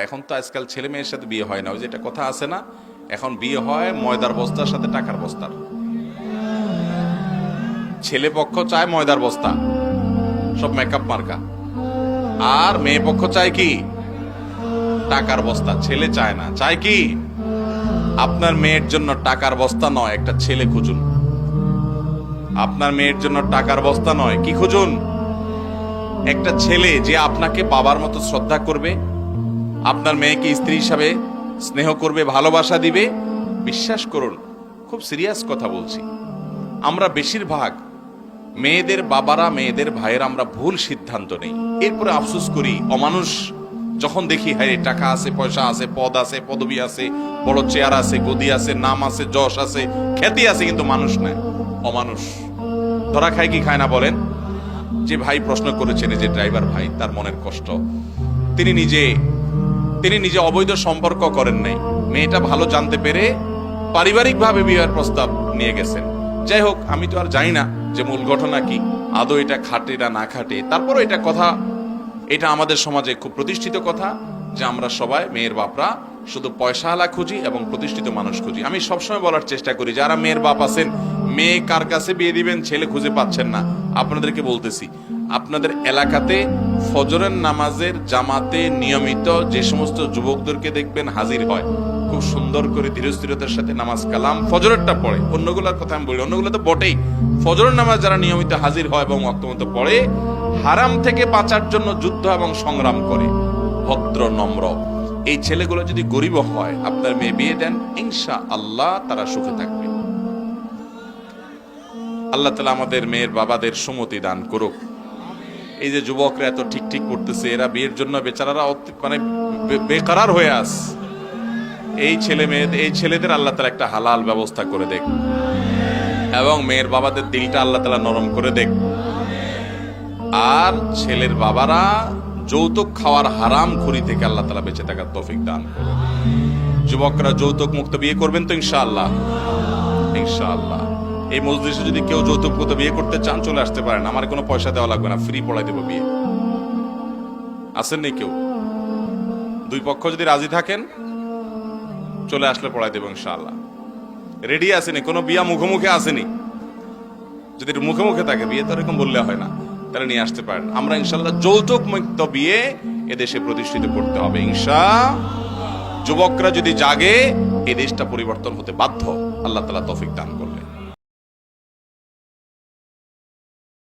এখন তো আজকাল ছেলে মেয়ের সাথে বিয়ে হয় না, ওই যে একটা কথা আছে না, এখন বিয়ে হয় ময়দার বস্তার সাথে টাকার বস্তার। ছেলে পক্ষ চায় ময়দার বস্তা, সব মেকআপ মার্কা। আর মেয়ে পক্ষ চায় কি? টাকার বস্তা, ছেলে চায় না। চায় কি? আপনার মেয়ের জন্য টাকার বস্তা নয়, একটা ছেলে খুঁজুন। আপনার মেয়ের জন্য টাকার বস্তা নয়, কি খুঁজুন? একটা ছেলে যে আপনাকে বাবার মতো শ্রদ্ধা করবে আপনার মেয়েকে স্ত্রী হিসাবে স্নেহ করবে, ভালোবাসা দিবে, বিশ্বাস করুন, খুব সিরিয়াস কথা বলছি। আমরা বেশিরভাগ মেয়েদের বাবারা, মেয়েদের ভাইয়ের আমরা ভুল সিদ্ধান্ত নেই। এরপরে আফসোস করি, অমানুষ যখন দেখি হ্যাঁ টাকা আছে, পয়সা আছে, পদ আছে, পদবি আছে, বড় চেয়ার আছে, গদি আছে, নাম আছে, যশ আছে, খ্যাতি আছে, কিন্তু মানুষ নাই, অমানুষ। ধরা খায় কি খায় না বলেন? যে ভাই প্রশ্ন করেছেন যে ড্রাইভার ভাই, তার মনের কষ্ট। তিনি নিজে তিনি নিজে অবৈধ সম্পর্ক করেন নাই। মেয়েটা ভালো জানতে পেরে পারিবারিকভাবে বিয়ের প্রস্তাব নিয়ে গেছেন। যাই হোক, আমি তো আর জানি না যে মূল ঘটনা কি। আদৌ এটা খাটে না না খাটে? তারপরও এটা কথা, এটা আমাদের সমাজে খুব প্রতিষ্ঠিত কথা যে আমরা সবাই মেয়ের বাপরা শুধু পয়সা আলা খুঁজি এবং প্রতিষ্ঠিত মানুষ খুঁজি। আমি সবসময় বলার চেষ্টা করি, যারা মেয়ের বাপ আছেন মেয়ে কার কাছে বিয়ে দিবেন ছেলে খুঁজে পাচ্ছেন না। আপনাদেরকে বলতেছি, আপনাদের এলাকাতে ফজরের নামাজের জামাতে নিয়মিত যে সমস্ত যুবকদেরকে দেখবেন হাজির হয়, খুব সুন্দর করে ধীরস্থিরতার সাথে নামাজ কালাম, ফজরেরটা পড়ে। অন্যগুলোর কথা আমি বলি অন্যগুলো তো বটেই। ফজরের নামাজ যারা নিয়মিত হাজির হয় এবং অক্তমত পড়ে, হারাম থেকে বাঁচার জন্য যুদ্ধ এবং সংগ্রাম করে। ভদ্র, নম্র। এই ছেলেগুলো যদি গরিব হয়, আপনার মেয়ে বিয়ে দেন ইনশা আল্লাহ তারা সুখে থাকবে। আল্লাহ তালা আমাদের মেয়ের বাবাদের সুমতি দান করুক। এই যে যুবকরা এত ঠিক ঠিক করতেছে, এরা বিয়ের জন্য বেচারারা মানে বেকারার হয়ে আস। এই ছেলে মেয়েদের এই ছেলেদের আল্লাহ তালা একটা হালাল ব্যবস্থা করে দেখ। এবং মেয়ের বাবাদের দিলটা আল্লাহ তালা নরম করে দেখ। আর ছেলের বাবারা যৌতুক খাওয়ার হারাম খুরি থেকে আল্লাহ তালা বেঁচে থাকার তৌফিক দান যুবকরা যৌতুক মুক্ত বিয়ে করবেন তো ইনশাআল্লাহ। ইনশাআল্লাহ। এই মজলিসে যদি কেউ যৌতুক মুক্ত বিয়ে করতে চান, চলে আসতে পারেন। আমার কোনো পয়সা দেওয়া লাগবে না ফ্রি পড়াই দেবো বিয়ে। আসেন নেই কেউ? দুই পক্ষ যদি রাজি থাকেন, চলে আসলে পড়াই দেবো ইনশাআল্লাহ। রেডি আসেনি কোনো বিয়া মুখোমুখি আসেনি যদি মুখে মুখে থাকে, বিয়ে তো এরকম বললে হয় না। তাহলে নিয়ে আসতে পারেন। আমরা ইনশাল্লাহ যৌতুক মুক্ত বিয়ে এদেশে প্রতিষ্ঠিত করতে হবে। ইনশা যুবকরা যদি জাগে এই দেশটা পরিবর্তন হতে বাধ্য। আল্লাহ তালা তৌফিক দান।